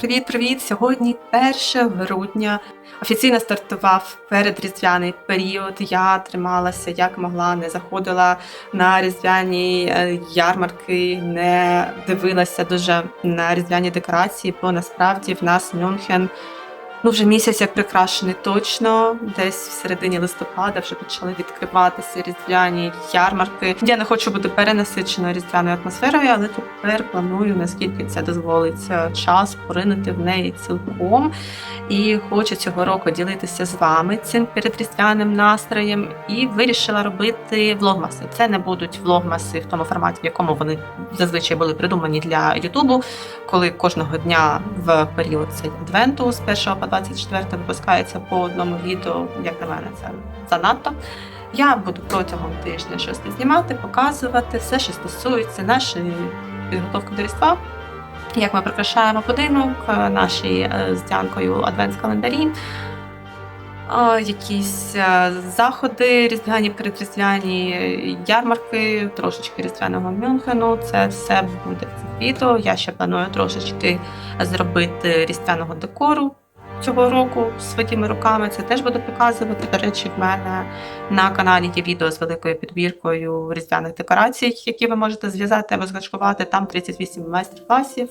Привіт-привіт! Сьогодні 1 грудня. Офіційно стартував передріздвяний період. Я трималася як могла, не заходила на різдвяні е, ярмарки, не дивилася дуже на різдвяні декорації, бо насправді в нас Мюнхен ну вже місяць як прикрашений точно. Десь в середині листопада вже почали відкриватися різдвяні ярмарки. Я не хочу бути перенасиченою різдвяною атмосферою, але тепер планую, наскільки це дозволить е, час поринути в неї цілком. І хочу цього року ділитися з вами цим передріздвяним настроєм. І вирішила робити влогмаси. Це не будуть влогмаси в тому форматі, в якому вони зазвичай були придумані для Ютубу, коли кожного дня в період цей адвенту з 1 по 24 випускається по одному відео. Як на мене, це занадто. Я буду протягом тижня щось знімати, показувати все, що стосується нашої підготовки до Різдва. Як ми прикрашаємо будинок, е, наші е, з Дянкою адвентс-календарі, е, якісь заходи, різдвяні, передріздвяні ярмарки, трошечки різдвяного Мюнхену. Це все буде в відео. Я ще планую трошечки зробити різдвяного декору цього року своїми руками. Це теж буду показувати. До речі, в мене на каналі є відео з великою підбіркою різдвяних декорацій, які ви можете зв'язати або згашкувати. Там 38 майстер-класів.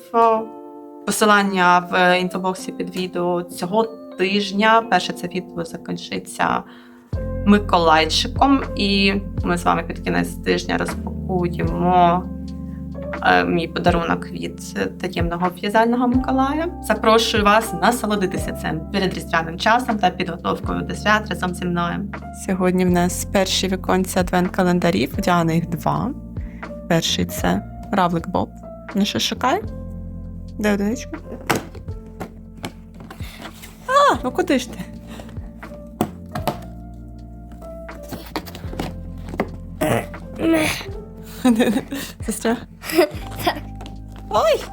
Посилання в інфобоксі під відео цього тижня. Перше це відео закінчиться Миколайчиком, і ми з вами під кінець тижня розпакуємо мій подарунок від таємного в'язального Миколая. Запрошую вас насолодитися цим передріздвяним часом та підготовкою до свят разом зі мною. Сьогодні в нас перші віконці адвент-календарів. У Діани їх два. Перший це Равлик Боб. Ну що шукай? Де одиничка? А, ну куди ж ти? Сестра? Ой!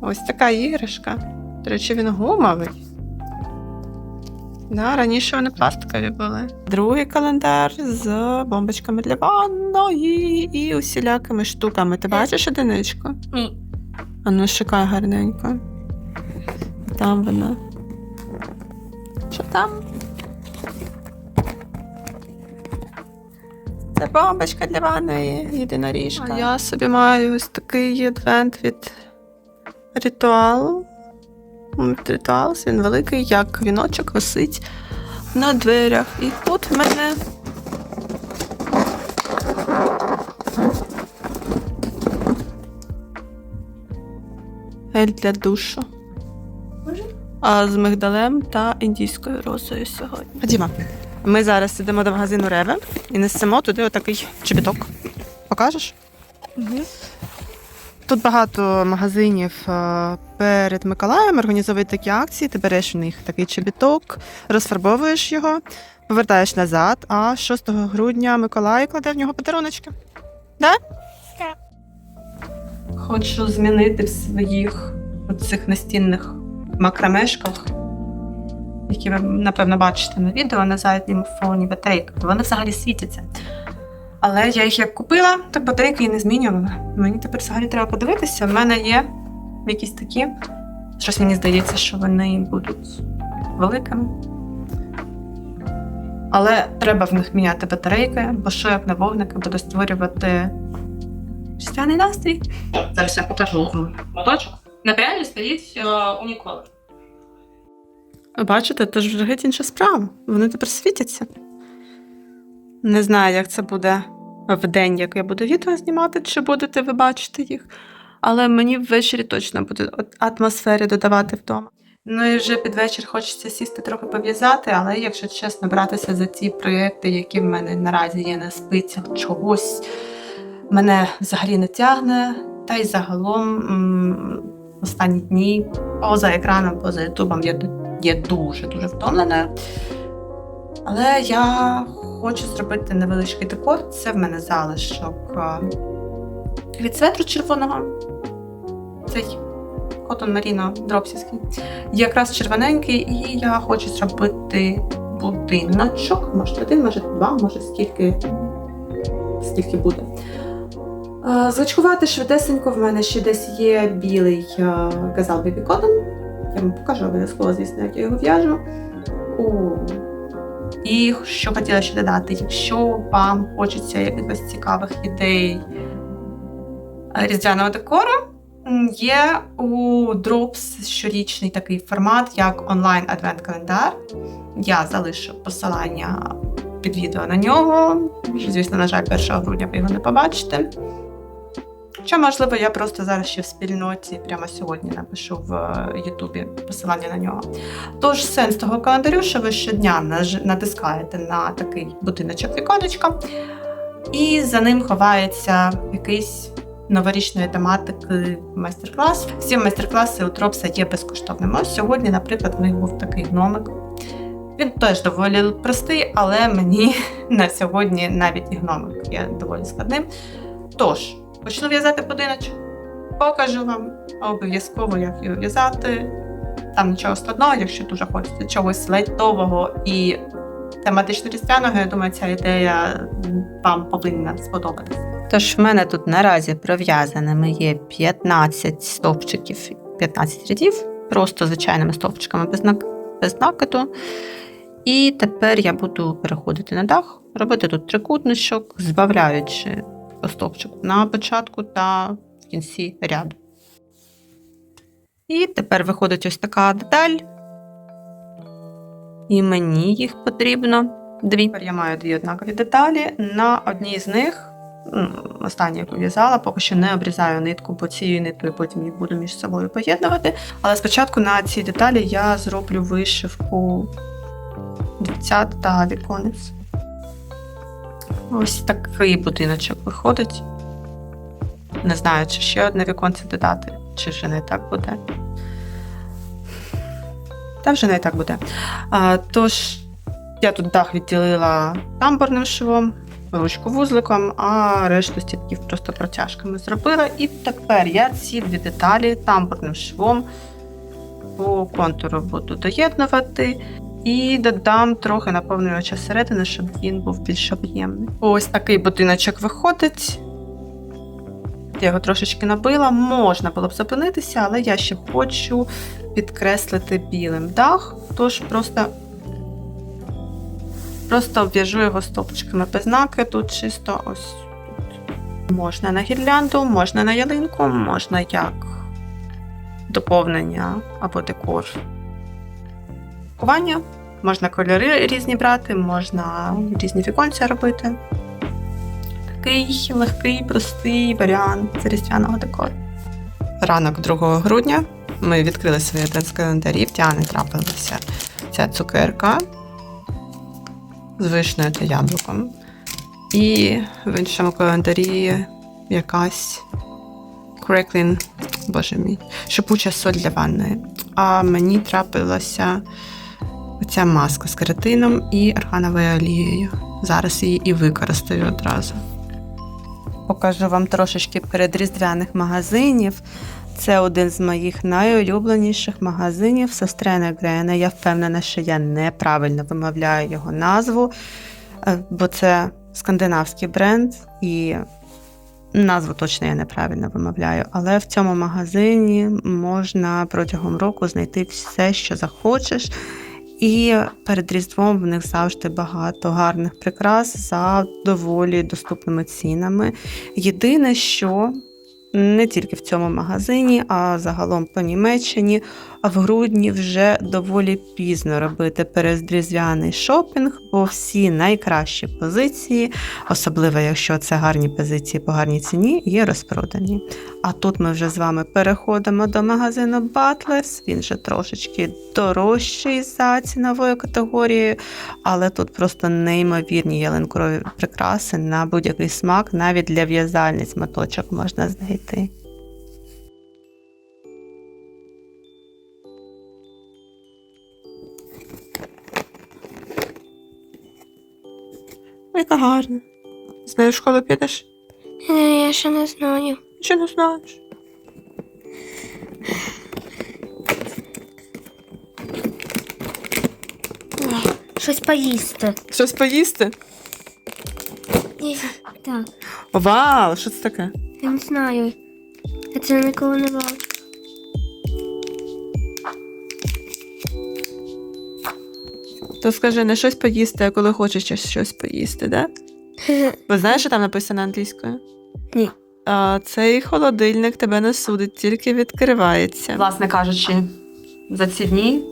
Ось така іграшка. До речі, він гумовий. Да, раніше вони пластикові були. Другий календар з бомбочками для ванної і усілякими штуками. Ти бачиш одиничку? Ні. А ну шукай гарненько. Там вона. Що там? Це бомбочка для ванної, єдиноріжка. А я собі маю ось такий адвент від ритуалу. М, Ритуал, він великий, як віночок висить на дверях. І тут в мене. Гель для душу. Може? А з мигдалем та індійською розою сьогодні. Ходімо. Ми зараз йдемо до магазину Реве і несемо туди отакий чобіток. Покажеш? Тут багато магазинів е, перед Миколаєм організовують такі акції. Ти береш в них такий чобіток, розфарбовуєш його, повертаєш назад, а 6 грудня Миколай кладе в нього подаруночки. Да? Так. Хочу змінити в своїх оцих настінних макромешках, які ви, напевно, бачите на відео на задньому фоні батарейки. Вони взагалі світяться. Але я їх як купила, так батарейки і не змінювала. Мені тепер взагалі треба подивитися. В мене є якісь такі. Щось мені здається, що вони будуть великими. Але треба в них міняти батарейки, бо що як на вогники буде створювати різдвяний настрій. Зараз я покажу моточок. На пряжі стоїть е, уніколор. Бачите, це ж вже геть інша справа. Вони тепер світяться. Не знаю, як це буде в день, як я буду відео знімати, чи будете ви бачити їх. Але мені ввечері точно буде от атмосфери додавати вдома. Ну і вже під вечір хочеться сісти трохи пов'язати, але якщо чесно, братися за ті проєкти, які в мене наразі є на спицях, чогось мене взагалі не тягне. Та й загалом останні дні поза екраном, поза ютубом я є дуже-дуже втомлена. Але я хочу зробити невеличкий декор. Це в мене залишок від светру червоного. Цей Cotton Merino дропсівський. Якраз червоненький, і я хочу зробити будиночок. Може один, може два, може скільки, скільки буде. Е, Звичкувати швидесенько в мене ще десь є білий е, газал Baby Cotton. Я вам покажу обов'язково, звісно, як я його в'яжу. І що хотіла ще додати, якщо вам хочеться якихось цікавих ідей різдвяного декору, є у Drops щорічний такий формат, як онлайн адвент-календар. Я залишу посилання під відео на нього. Звісно, на жаль, 1 грудня ви його не побачите. Чи, можливо, я просто зараз ще в спільноті прямо сьогодні напишу в е, Ютубі посилання на нього. Тож сенс того календарю, що ви щодня натискаєте на такий будиночок віконечка, і за ним ховається якийсь новорічної тематики майстер-клас. Всі майстер-класи у Тропса є безкоштовними. Ось сьогодні, наприклад, в них був такий гномик. Він теж доволі простий, але мені на сьогодні навіть і гномик є доволі складним. Тож, почну в'язати будиночок, покажу вам обов'язково, як його в'язати. Там нічого складного, якщо дуже хочеться чогось лайтового і тематично різдвяного, я думаю, ця ідея вам повинна сподобатися. Тож в мене тут наразі пров'язаними є 15 стовпчиків, 15 рядів, просто звичайними стовпчиками без, нак... без накиду. І тепер я буду переходити на дах, робити тут трикутничок, збавляючи по стовпчику на початку та в кінці ряду. І тепер виходить ось така деталь. І мені їх потрібно дві. Тепер я маю дві однакові деталі. На одній з них, м, останню, яку в'язала, поки що не обрізаю нитку, бо цією ниткою потім їх буду між собою поєднувати. Але спочатку на цій деталі я зроблю вишивку 20 та віконець. Ось такий будиночок виходить. Не знаю, чи ще одне віконце додати, чи вже не так буде. Та вже не так буде. А, тож, я тут дах відділила тамбурним швом, ручку вузликом, а решту стітків просто протяжками зробила. І тепер я ці дві деталі тамбурним швом по контуру буду доєднувати. І додам трохи наповнювача середини, щоб він був більш об'ємний. Ось такий будиночок виходить. Я його трошечки набила. Можна було б зупинитися, але я ще хочу підкреслити білим дах, тож просто, просто обв'яжу його стовпчиками без накиду, чисто ось тут. Можна на гірлянду, можна на ялинку, можна як доповнення або декор. Пакування. Можна кольори різні брати, можна різні віконця робити. Такий легкий, простий варіант різдвяного декору. Ранок 2 грудня ми відкрили свої адвентс-календарі, в Тіани трапилася ця цукерка з вишнею та яблуком. І в іншому календарі якась Crackling, боже мій, шипуча соль для ванної. А мені трапилася оця маска з кератином і аргановою олією. Зараз її і використаю одразу. Покажу вам трошечки передріздвяних магазинів. Це один з моїх найулюбленіших магазинів Сестрене Грене. Я впевнена, що я неправильно вимовляю його назву, е, бо це скандинавський бренд, і назву точно я неправильно вимовляю. Але в цьому магазині можна протягом року знайти все, що захочеш. І перед Різдвом в них завжди багато гарних прикрас за доволі доступними цінами. Єдине, що не тільки в цьому магазині, а загалом по Німеччині, а в грудні вже доволі пізно робити передріздвяний шопінг, бо всі найкращі позиції, особливо якщо це гарні позиції по гарній ціні, є розпродані. А тут ми вже з вами переходимо до магазину Butlers. Він же трошечки дорожчий за ціновою категорією, але тут просто неймовірні ялинкові прикраси на будь-який смак, навіть для в'язальниць моточок можна знайти. Яка гарна. З нею в школу підеш? Е, Я ще не знаю. Чи не знаєш? Щось поїсти. Щось поїсти? Ні, Так. Вау, що це таке? Я не знаю. Я це ніколи не бачу. То скажи, не щось поїсти, а коли хочеш щось поїсти, да? Ви знаєш, що там написано англійською? Ні. А, цей холодильник тебе не судить, тільки відкривається. Власне кажучи, за ці дні,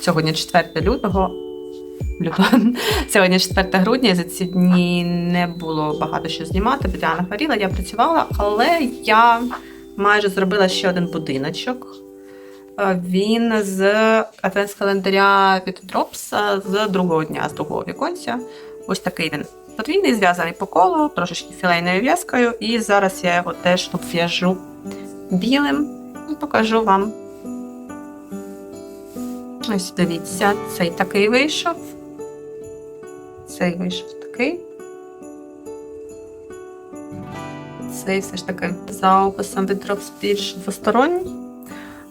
сьогодні 4 лютого. Лютого. Сьогодні 4 грудня, і за ці дні не було багато що знімати, бо Діана хворіла, я працювала, але я майже зробила ще один будиночок. Він з адвент-календаря від Дропса з другого дня, з другого віконця. Ось такий він. Подвійний, зв'язаний по колу, трошечки філейною в'язкою, і зараз я його теж тут в'яжу білим і покажу вам. Ось дивіться, цей такий вийшов. Цей вийшов такий. Цей все ж таки за описом від Drops більш двосторонній.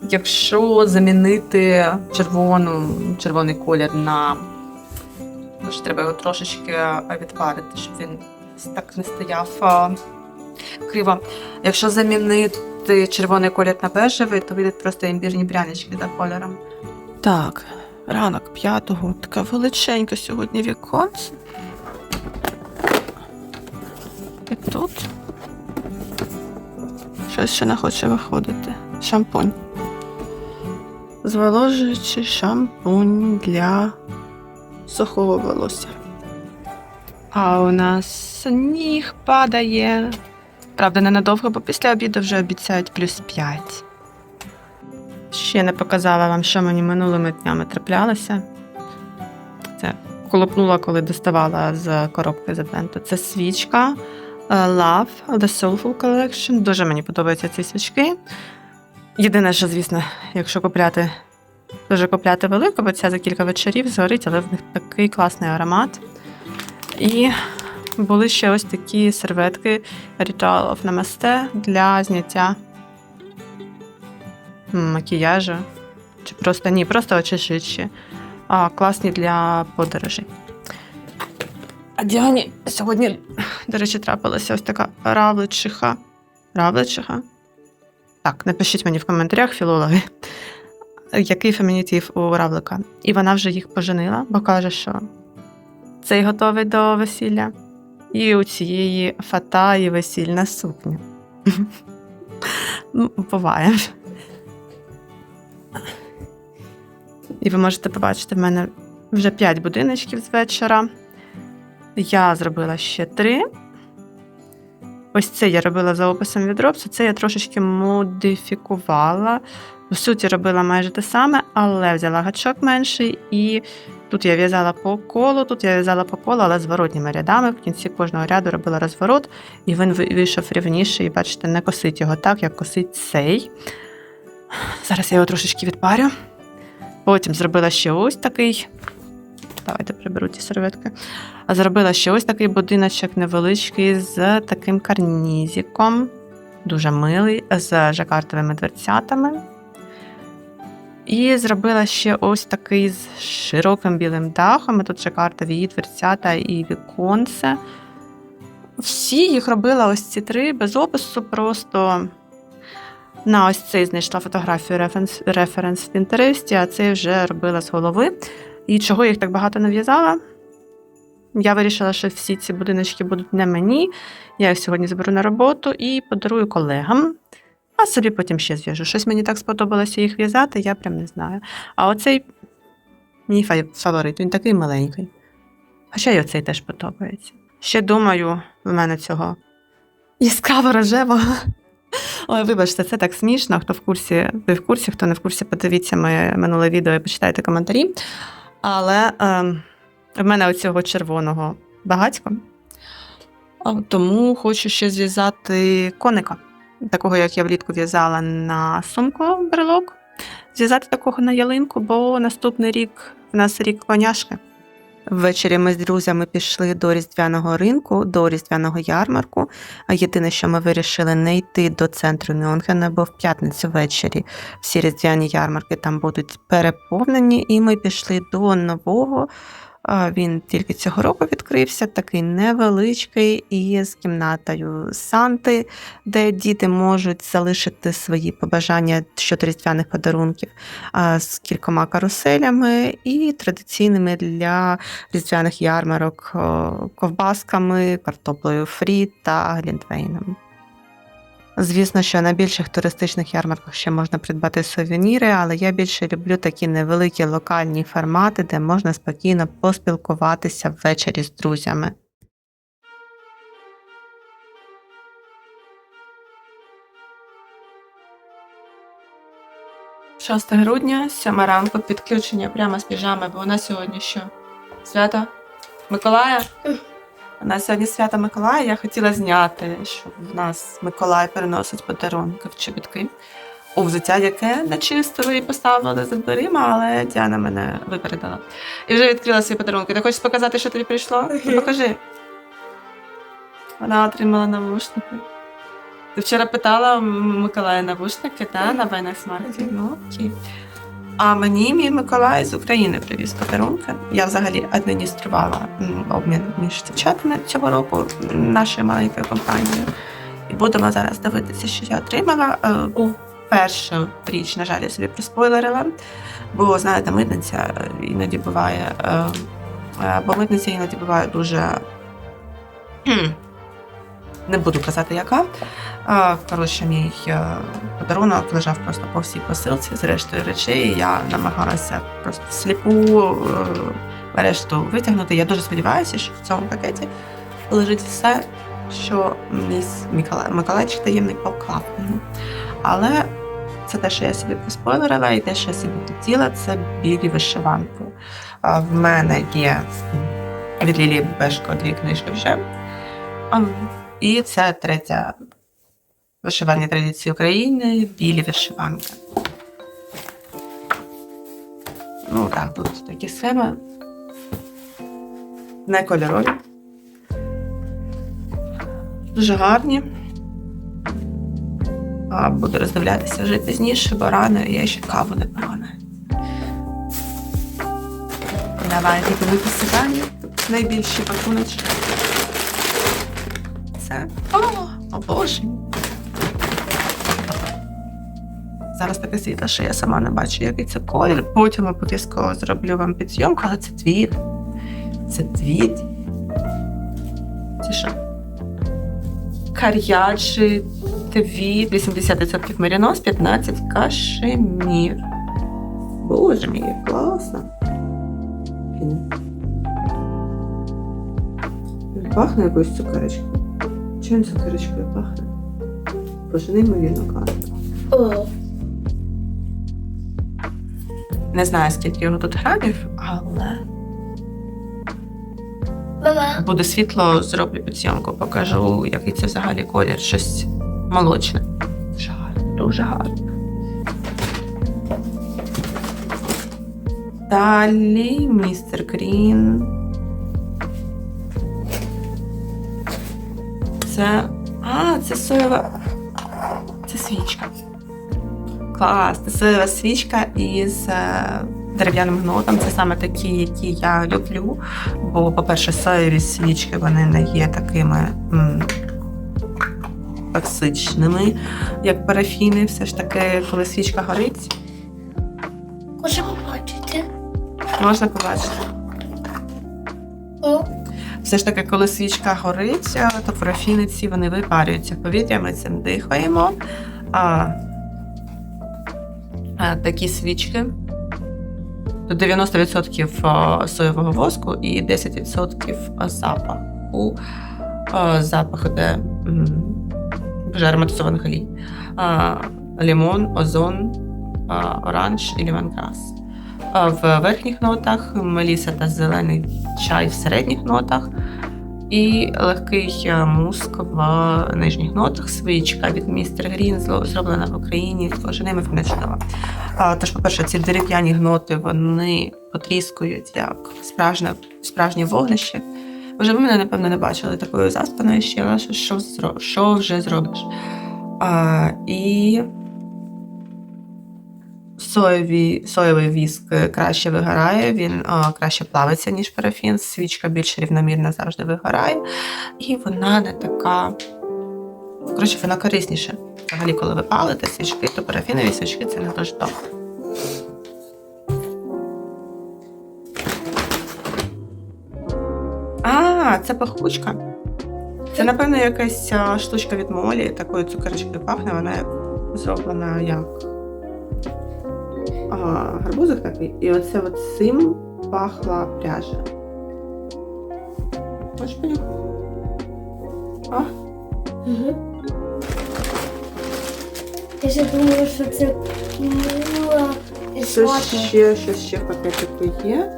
Якщо замінити червону, червоний колір на Тож треба його трошечки е, відварити, щоб він так не стояв криво. Якщо замінити червоний колір на бежевий, то вийдуть просто імбірні прянички за кольором. Так, ранок п'ятого, така величенька сьогодні віконце. І тут щось ще не хоче виходити. Шампунь. Зволожуючий шампунь для сухого волосся. А у нас сніг падає. Правда, ненадовго, бо після обіду вже обіцяють плюс 5. Ще не показала вам, що мені минулими днями траплялося. Це колопнула, коли доставала з коробки з адвенту. Це свічка е, Love The Soulful Collection. Дуже мені подобаються ці свічки. Єдине, що, звісно, якщо купляти дуже купляти велику, бо ця за кілька вечорів згорить, але в них такий класний аромат. І були ще ось такі серветки Ritual of Namaste для зняття макіяжу. Чи просто ні, просто очищуючі. А, класні для подорожей. А Діані сьогодні, до речі, трапилася ось така равличиха. Равличиха? Так, напишіть мені в коментарях, філологи який фемінітив у равлика. І вона вже їх поженила, бо каже, що цей готовий до весілля. І у цієї фата і весільна сукня. Ну, Буває. І ви можете побачити, в мене вже 5 будиночків з вечора. Я зробила ще 3. Ось це я робила за описом від Робсу. Це я трошечки модифікувала. В суті, робила майже те саме, але взяла гачок менший, і тут я в'язала по колу, тут я в'язала по колу, але зворотніми рядами. В кінці кожного ряду робила розворот, і він вийшов рівніший. І бачите, не косить його так, як косить цей. Зараз я його трошечки відпарю. Потім зробила ще ось такий. Давайте приберу ті серветки. Зробила ще ось такий будиночок невеличкий з таким карнізиком. Дуже милий, з жакартовими дверцятами. І зробила ще ось такий з широким білим дахом. Тут жакартові і дверцята, і віконце. Всі їх робила ось ці три без опису, просто на ось цей знайшла фотографію референс, референс в Пінтересті, а цей вже робила з голови. І чого їх так багато нав'язала? Я вирішила, що всі ці будиночки будуть не мені. Я їх сьогодні заберу на роботу і подарую колегам. А собі потім ще зв'яжу. Щось мені так сподобалося їх в'язати, я прям не знаю. А оцей мій фаворит, він такий маленький. Хоча й оцей теж подобається. Ще думаю, в мене цього яскраво рожевого. Ой, вибачте, це так смішно. Хто в курсі, ви в курсі, хто не в курсі, подивіться моє минуле відео і почитайте коментарі. Але е, в мене оцього червоного багатько. Тому хочу ще зв'язати коника. Такого, як я влітку в'язала на сумку брелок. Зв'язати такого на ялинку, бо наступний рік в нас рік коняшки. Ввечері ми з друзями пішли до різдвяного ринку, до різдвяного ярмарку. Єдине, що ми вирішили не йти до центру Мюнхена, бо в п'ятницю ввечері всі різдвяні ярмарки там будуть переповнені, і ми пішли до нового Він тільки цього року відкрився, такий невеличкий, і з кімнатою Санти, де діти можуть залишити свої побажання щодо різдвяних подарунків, з кількома каруселями і традиційними для різдвяних ярмарок ковбасками, картоплею фрі та глінтвейном. Звісно, що на більших туристичних ярмарках ще можна придбати сувеніри, але я більше люблю такі невеликі локальні формати, де можна спокійно поспілкуватися ввечері з друзями. 6 грудня, 7 ранку, підключення прямо з піжами, бо у нас сьогодні що? Свято Миколая? У нас сьогодні свято Миколая. Я хотіла зняти, що в нас Миколай переносить подарунки в чобітки. У взуття, яке начистили і поставили за дверима, але Діана мене випередила. І вже відкрила свої подарунки. Ти хочеш показати, що тобі прийшло? Ну, покажи. Вона отримала навушники. Ти вчора питала Миколая навушники, та, на Вайнах Смарті? Ну, окей. А мені мій Миколай з України привіз подарунки. Я взагалі адмініструвала обмін між дівчатами цього року нашою маленькою компанією. І будемо зараз дивитися, що я отримала. Е, У першу річ, на жаль, я собі проспойлерила, бо знаєте, митниця іноді буває. е, е, Бо митниця іноді буває дуже. Не буду казати, яка. Коротше, мій е, подарунок лежав просто по всій посилці з рештою речей. Я намагалася просто сліпу е, решту витягнути. Я дуже сподіваюся, що в цьому пакеті лежить все, що мій Миколайчик таємний поклав. Але це те, що я собі поспойлерила, і те, що я собі хотіла, це білі вишиванки. В мене є від Лілії Бешко дві книжки вже. І це третя вишивальні традиції України, білі вишиванки. Ну так, тут такі схеми. Не кольорові. Дуже гарні. А, буду роздивлятися вже пізніше, бо рано я ще каву не навіть. Давайте дивитися далі. Найбільші пакуночки. Це. О, о Боже. Зараз таке світло, що я сама не бачу, який це колір. Потім обов'язково зроблю вам підзйомку, але це твіт. Це твіт. Це що? Кар'яджі твіт, 80% мерінос, 15 кашемір. Боже мій, класно. Пахне якоюсь цукерочкою. Чим цукерочкою пахне? Боже, неймовірно класно. О, Не знаю, скільки його тут грамів, але мама, буде світло, зроблю підсйомку, покажу, який це взагалі колір. Щось молочне. Дуже гарно, дуже гарно. Далі містер Грін. Це. А, це соєва. Це свічка. Клас, це соєва свічка із е, дерев'яним гнотом. Це саме такі, які я люблю. Бо, по-перше, соєві свічки вони не є такими м, токсичними, як парафіни. Все ж таки, коли свічка горить, хочу побачити. можна побачити. Все ж таки, коли свічка горить, е, то парафіни ці вони випарюються повітря, ми цим дихаємо. А, а такі свічки. Тут 90% е, соєвого воску і 10% запаху. Е, Запах іде м, вже ароматизованих олій. А, Лимон, озон, оранж і лімонкрас. В верхніх нотах меліса та зелений чай в середніх нотах. І легкий е, муск в нижніх нотах. Свічка від містер Грін зроблена в Україні, зложеними в чудова. Тож, по-перше, ці дерев'яні гноти вони потріскують як справжнє, справжнє вогнище. Вже ви мене, напевно, не бачили такою заспаною ще, але що, що вже зробиш? А, і Соєвий, соєвий віск е, краще вигорає, він е, краще плавиться, ніж парафін. Свічка більш рівномірно завжди вигорає. І вона не така. Коротше, вона корисніша. Взагалі, коли ви палите свічки, то парафінові свічки це не дуже добре. А, це пахучка. Це, напевно, якась штучка від молі, такою цукерочкою пахне, вона зроблена як гарбузик такий. І оце от цим пахла пряжа. Можеш понюхати? А, Угу. Я ще думаю, що це мило і сладке. ще, щось ще в пакетику є.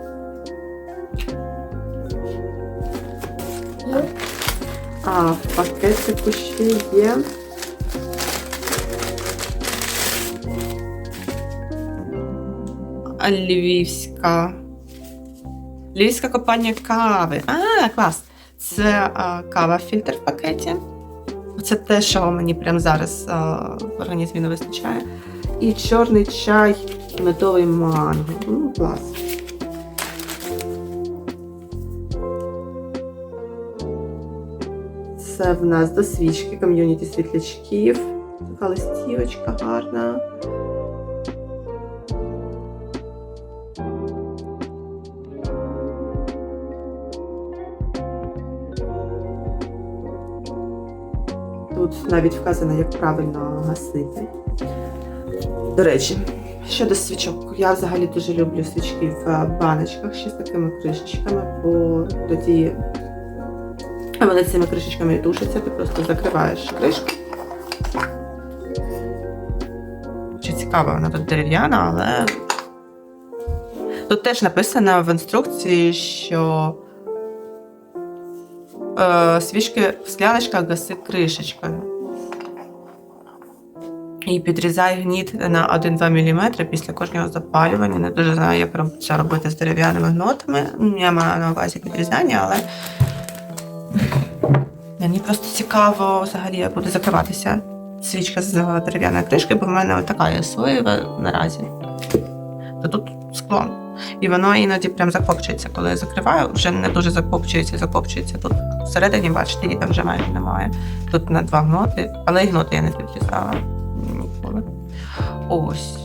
Ну, А, в пакетику ще є. Львівська. Львівська компанія кави. А, клас! Це а, кава фільтр в пакеті. Це те, що мені прямо зараз а, в організмі не вистачає. І чорний чай медовий манго. Ну, клас. Це в нас до свічки, ком'юніті світлячків. Така листівочка гарна. Тут навіть вказано, як правильно гасити. До речі, щодо свічок, я взагалі дуже люблю свічки в баночках ще з такими кришечками, бо тоді вони цими кришечками тушаться, ти просто закриваєш кришку. Чи цікаво, вона тут дерев'яна, але тут теж написано в інструкції, що е, свічки в скляночках гаси кришечкою. І підрізай гніт на 1-2 мм після кожного запалювання. Не дуже знаю, як це робити з дерев'яними гнотами. Я маю на увазі підрізання, але мені просто цікаво, взагалі, як буде закриватися свічка з дерев'яної кришки, бо в мене така є соєва наразі. То тут скло. І воно іноді прям закопчується. Коли я закриваю, вже не дуже закопчується, закопчується. Тут всередині, бачите, її там вже майже немає. Тут на два гноти, але і гноти я не підрізала ніколи. Ось.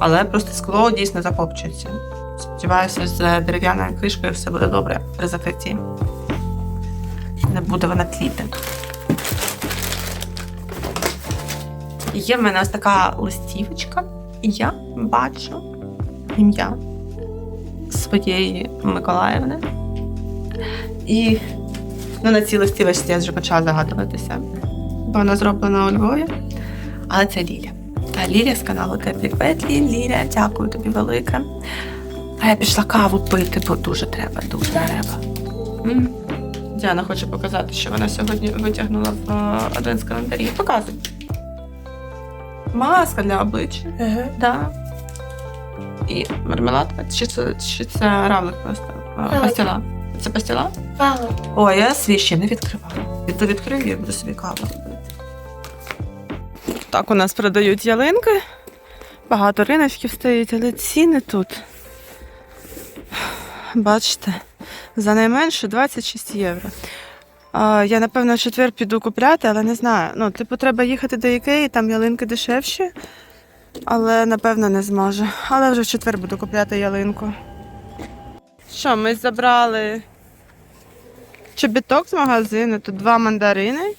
Але просто скло дійсно закопчується. Сподіваюся, з дерев'яною кришкою все буде добре при закритті. Не буде вона тліти. Є в мене ось така листівочка, я бачу ім'я своєї Миколаївни. І ну, на цій листівочці я вже почала загадуватися. Бо вона зроблена у Львові. Але це Ліля. Та Ліля з каналу Теплі Петлі. Ліля, дякую тобі велике. А я пішла каву пити, бо дуже треба, дуже треба. Діана хоче показати, що вона сьогодні витягнула в один з календарів. Показуй. Маска для обличчя. Ага. Да. І мармеладка. Чи це, чи це равлик просто? Равлик. Пастила. Це пастила? Мало. О, я свій ще не відкривала. Від то відкрив, я буду собі каву робити. Так у нас продають ялинки. Багато риночків стоїть, але ціни тут. Бачите, за найменше 26 євро. Я, напевно, в четвер піду купляти, але не знаю. Ну, типу, треба їхати до Ікеї, там ялинки дешевші, але напевно не зможу. Але вже в четвер буду купляти ялинку. Що, ми забрали чобіток з магазину, тут два мандарини.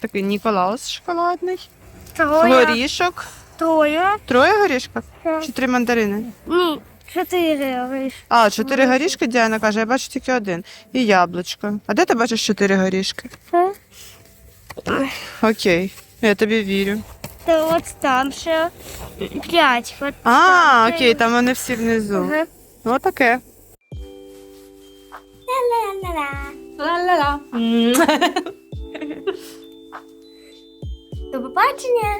Такий Ніколаус шоколадний. Троє. Горішок. Троє. Троє горішків? Чи три мандарини? Ні, чотири вийшло. А, чотири горішки, Діана каже, я бачу тільки один. І яблучко. А де ти бачиш чотири горішки? Окей, я тобі вірю. Та от там ще п'ять. От А, там ще. окей, там вони всі внизу. Ага. таке. Ла-ла-ла-ла. Ла-ла-ла. До побачення.